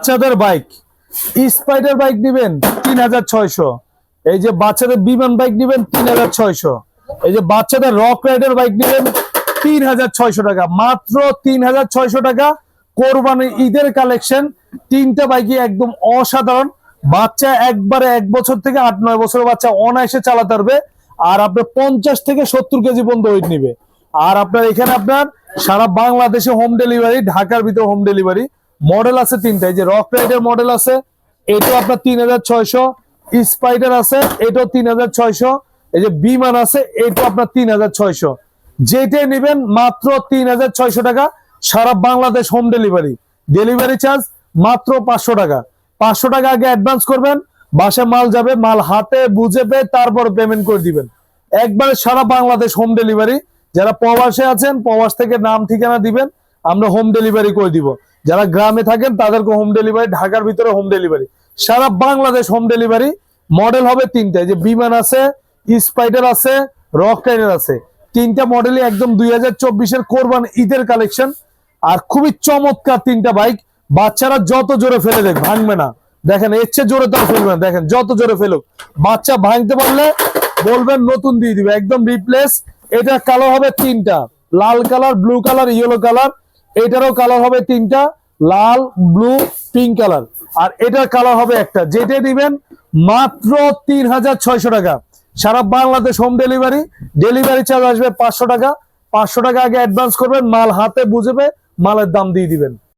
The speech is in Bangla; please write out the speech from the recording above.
বাচ্চাদের বাইক। স্পাইডার বাইক নিবেন তিন হাজার ছয়শো। এই যে বাচ্চাদের বিমান বাইক নিবেন তিন হাজার ছয়শো। এই যে বাচ্চাদের রক রাইডার বাইক নিবেন তিন হাজার ছয়শো টাকা। মাত্র তিন হাজার ছয়শো টাকা। কোরবানি ঈদের কালেকশন। তিনটা বাইকই একদম অসাধারণ। বাচ্চা একবারে এক বছর থেকে আট, নয় বছর বাচ্চা অনায়াসে চালাতে পারবে। আর আপনার পঞ্চাশ থেকে সত্তর কেজি পর্যন্ত ওয়েট নিবে। আর আপনার এখানে আপনার সারা বাংলাদেশে হোম ডেলিভারি ঢাকার ভিতরে হোম ডেলিভারি মডেল আছে তিনটা, এই যে রক রাইডের মডেল আছে, এটাও আপনার তিন হাজার ছয়শো স্পাইডার আছে, এটাও তিন হাজার ছয়শো, এই যে বিমান আছে, এটাও আপনার তিন হাজার ছয়শো। যেটাই নেবেন মাত্র তিন হাজার ছয়শো টাকা, সারা Bangladesh home delivery delivery charge মাত্র পাঁচশো টাকা। পাঁচশো টাকা আগে অ্যাডভান্স করবেন, বাসায় মাল যাবে, মাল হাতে বুঝে পেয়ে তারপর পেমেন্ট করে দিবেন। একবারে সারা বাংলাদেশ হোম ডেলিভারি যারা প্রবাসে আছেন, প্রবাস থেকে নাম ঠিকানা দিবেন, আমরা হোম ডেলিভারি করে দিব। যারা গ্রামে থাকেন তাদেরকে হোম ডেলিভারি ঢাকার ভিতরে হোম ডেলিভারি সারা বাংলাদেশ হোম ডেলিভারি মডেল হবে তিনটা যে বিমান আছে স্পাইডার আছে রক রাইডার আছে। তিনটা মডেলই একদম দুই হাজার চব্বিশের কোরবান ঈদের কালেকশন আর খুবই চমৎকার তিনটা বাইক বাচ্চারা যত জোরে ফেলে দেখ, ভাঙবে না। দেখেন, এর চেয়ে জোরে তার ফেলবে না। দেখেন, যত জোরে ফেলুক। বাচ্চা ভাঙতে পারলে বলবেন নতুন দিয়ে দিবে, একদম রিপ্লেস এটা কালো হবে তিনটা। লাল colour blue colour yellow colour এটারও কালার হবে তিনটা। লাল, ব্লু, পিঙ্ক কালার। আর এটার কালার হবে একটা। যেটা দিবেন মাত্র তিন হাজার ছয়শো টাকা। সারা Bangladesh home delivery delivery charge আসবে পাঁচশো টাকা। পাঁচশো টাকা আগে অ্যাডভান্স করবেন, মাল হাতে বুঝবে মালের দাম দিয়ে দিবেন।